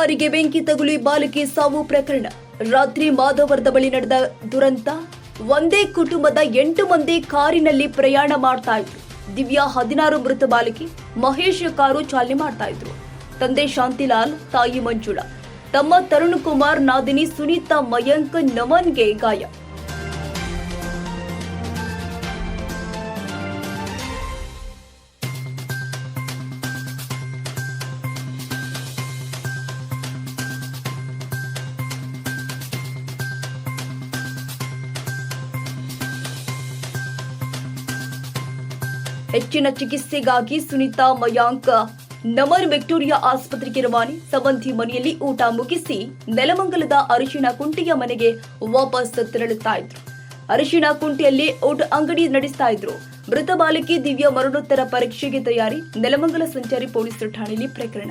ಕಾರಿಗೆ ಬೆಂಕಿ ತಗುಲಿ ಬಾಲಕಿ ಸಾವು ಪ್ರಕರಣ. ರಾತ್ರಿ ಮಾಧವರದ ಬಳಿ ನಡೆದ ದುರಂತ ಒಂದೇ ಕುಟುಂಬದ ಎಂಟು ಮಂದಿ ಕಾರಿನಲ್ಲಿ ಪ್ರಯಾಣ ಮಾಡ್ತಾ ಇದ್ರು. ದಿವ್ಯಾ ಹದಿನಾರು ಮೃತ ಬಾಲಕಿ, ಮಹೇಶ್ ಕಾರು ಚಾಲನೆ ಮಾಡ್ತಾ ಇದ್ರು. ತಂದೆ ಶಾಂತಿಲಾಲ್, ತಾಯಿ ಮಂಜುಳ. ತಮ್ಮ ತರುಣ್ ಕುಮಾರ್, ನಾದಿನಿ ಸುನೀತಾ, ಮಯಾಂಕ್, ನಮನ್ಗೆ ಗಾಯ. ಹೆಚ್ಚಿನ ಚಿಕಿತ್ಸೆಗಾಗಿ ಸುನೀತಾ ಮಯಾಂಕ್ ನಮರ್ ವಿಕ್ಟೋರಿಯಾ ಆಸ್ಪತ್ರೆಗೆ ರವಾನೆ. ಸಂಬಂಧಿ ಮನೆಯಲ್ಲಿ ಊಟ ಮುಗಿಸಿ ನೆಲಮಂಗಲದ ಅರಿಶಿಣ ಕುಂಟಿಯ ಮನೆಗೆ ವಾಪಸ್ ತೆರಳುತ್ತಾ ಇದ್ರು. ಅರಿಶಿಣ ಕುಂಟಿಯಲ್ಲಿ ಊಟ ಅಂಗಡಿ ನಡೆಸ್ತಾ ಇದ್ರು. ಮೃತ ಬಾಲಕಿ ದಿವ್ಯ ಮರಣೋತ್ತರ ಪರೀಕ್ಷೆಗೆ ತಯಾರಿ. ನೆಲಮಂಗಲ ಸಂಚಾರಿ ಪೊಲೀಸ್ ಠಾಣೆಯಲ್ಲಿ ಪ್ರಕರಣ.